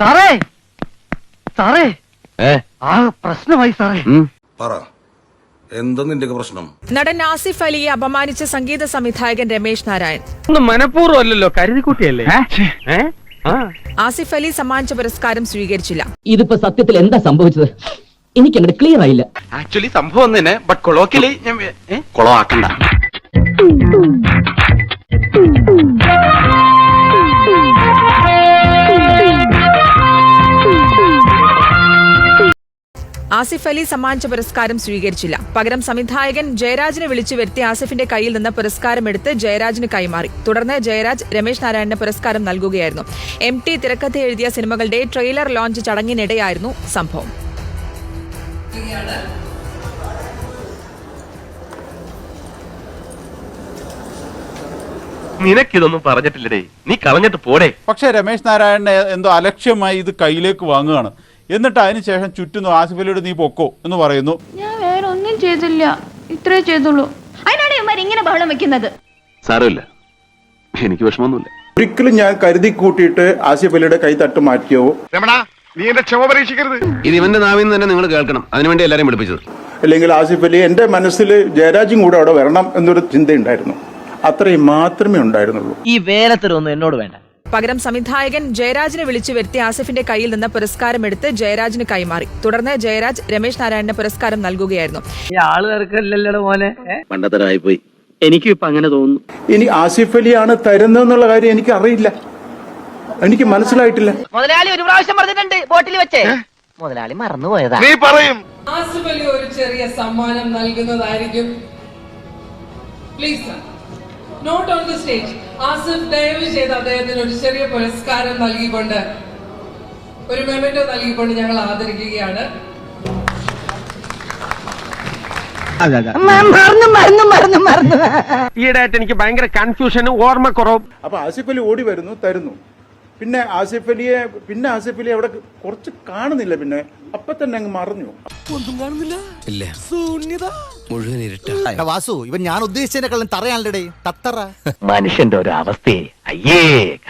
സാറേ! സാറേ! ആ പ്രശ്നമായി സാറേ. പറ. എന്താ നിന്റെ പ്രശ്നം? നടൻ ആസിഫ് അലിയെ അപമാനിച്ച സംഗീത സംവിധായകൻ രമേശ് നാരായൺ. ഒന്ന് മനഃപൂർവം അല്ലല്ലോ കരുതിക്കുട്ടിയല്ലേ? ആ. ആസിഫ് അലി സമ്മാനിച്ച പുരസ്കാരം സ്വീകരിച്ചില്ല. ഇതിപ്പോ സത്യത്തിൽ എന്താ സംഭവിച്ചത്? എനിക്ക് അങ്ങനെ ക്ലിയർ ആയില്ല. ആക്ച്വലി സംഭവം തന്നെ ബട്ട് കൊളോക്കിലി ഞാൻ ഏ? ആസിഫ് അലി സമ്മാനിച്ച പുരസ്കാരം സ്വീകരിച്ചില്ല. പകരം സംവിധായകൻ ജയരാജിനെ വിളിച്ചു വരുത്തി ആസിഫിന്റെ കയ്യിൽ നിന്ന് പുരസ്കാരം എടുത്ത് ജയരാജിന് കൈമാറി. തുടർന്ന് ജയരാജ് രമേശ് നാരായണന് പുരസ്കാരം നൽകുകയായിരുന്നു. എം ടി തിരക്കഥ എഴുതിയ സിനിമകളുടെ ട്രെയിലർ ലോഞ്ച് ചടങ്ങിനിടെയായിരുന്നു സംഭവം. നിനക്കിതൊന്നും പറഞ്ഞിട്ടില്ലടേ. നീ കളഞ്ഞിട്ട് പോടേ. പക്ഷെ രമേശ് നാരായണനെ എന്തോ അലക്ഷ്യമായി ഇത് കയ്യിലേക്ക് വാങ്ങുകയാണ്. എന്നിട്ട് അതിനുശേഷം ചുറ്റുന്നു ആസിഫ് അലിയോട് നീ പൊക്കോ എന്ന് പറയുന്നു. ഞാൻ വേറെ ഒന്നും ചെയ്തില്ല. ഇത്രേ ചെയ്തുള്ളൂ. അതിനാണ് ഇവന്മാർ ഇങ്ങനെ ബഹളം വെക്കുന്നത്. സാരമില്ല. എനിക്ക് വിഷമമൊന്നുമില്ല. ഒരിക്കലും ഞാൻ കരുതി കൂട്ടിയിട്ട് ആസിഫ് അലിയുടെ കൈ തട്ട് മാറ്റിയോ? ഇത് ഇവന്റെ നാവിൽ നിന്ന് തന്നെ നിങ്ങൾ കേൾക്കണം. അതിനുവേണ്ടി എല്ലാരെയും വിളിപ്പിച്ചത്. അല്ലെങ്കിൽ ആസിഫ് അലി എന്റെ മനസ്സിൽ ജയരാജും കൂടെ അവിടെ വരണം എന്നൊരു ചിന്തയുണ്ടായിരുന്നു. അത്രയും മാത്രമേ ഉണ്ടായിരുന്നുള്ളൂ. ഈ വേലത്തരൊന്നും എന്നോട് വേണ്ട. പകരം സംവിധായകൻ ജയരാജിനെ വിളിച്ചു വരുത്തി ആസിഫിന്റെ കയ്യിൽ നിന്ന് പുരസ്കാരം എടുത്ത് ജയരാജിന് കൈമാറി. തുടർന്ന് ജയരാജ് രമേശ് നാരായണന് പുരസ്കാരം നൽകുകയായിരുന്നു. പോയി എനിക്ക് ഇപ്പൊ അങ്ങനെ തോന്നുന്നു. ഇനി ആസിഫ് അലി ആണ് തരുന്നതെന്നുള്ള കാര്യം എനിക്ക് അറിയില്ല എനിക്ക് മനസ്സിലായിട്ടില്ല. മുതലാളി ഒരു പ്രാവശ്യം പറഞ്ഞിട്ടുണ്ട് ബോട്ടിൽ വെച്ചേ. മുതലാളി മറന്നുപോയതാ. നീ പറയും. ആസിഫ് അലി ഒരു ചെറിയ സമ്മാനം നൽകുന്നതായിരിക്കും. Please note on the stage Asif ദയവ് ചെയ്ത് അദ്ദേഹത്തിന് ഒരു ചെറിയ പുരസ്കാരം നൽകിക്കൊണ്ട് ഒരു മെമെന്റോ നൽകിക്കൊണ്ട് ഞങ്ങൾ ആദരിക്കുകയാണ്. ഈയിടെയായിട്ട് എനിക്ക് ഭയങ്കര കൺഫ്യൂഷനും ഓർമ്മക്കുറവും. അപ്പൊ ആസിഫലി അലി ഓടി വരുന്നു തരുന്നു. പിന്നെ ആസിഫ് അലിയെ പിന്നെ ആസിഫ് അലി അവിടെ കുറച്ച് കാണുന്നില്ല പിന്നെ. അപ്പൊ തന്നെ അങ്ങ് മറഞ്ഞു. വാസു ഇവൻ ഞാൻ ഉദ്ദേശിച്ചതിനെക്കാളും തറയാണല്ലേ തത്തറ. മനുഷ്യന്റെ ഒരു അവസ്ഥയെ അയ്യേ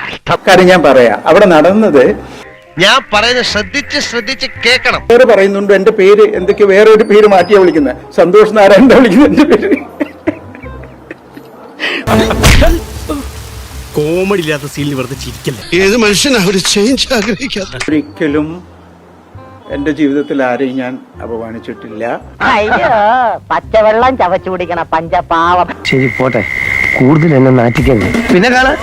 കഷ്ടം. ഞാൻ പറയാ. അവിടെ നടന്നത് ഞാൻ പറയുന്നത് ശ്രദ്ധിച്ച് ശ്രദ്ധിച്ച് കേൾക്കണം. വേറെ പറയുന്നുണ്ട്. എന്റെ പേര് എന്തൊക്കെ വേറെ ഒരു പേര് മാറ്റിയാ വിളിക്കുന്നത് സന്തോഷ് നാരായണ വിളിക്കുന്നത് എന്റെ പേര്. കോമഡി ഇല്ലാത്ത സീനിൽ വെറുതെ ചിരിക്കല്ലേ? ഏത് മനുഷ്യനാ ഒരു ചേഞ്ച് ആഗ്രഹിക്കാത്ത? ഒരിക്കലും എന്റെ ജീവിതത്തിൽ ആരെയും ഞാൻ അപമാനിച്ചിട്ടില്ല. അയ്യോ പച്ചവെള്ളം ചവച്ചു കുടിക്കണ പഞ്ചപാവം. ശരി പോട്ടെ. കൂടുതൽ എന്നെ നാറ്റിക്കരുത്. പിന്നെ കാണാ.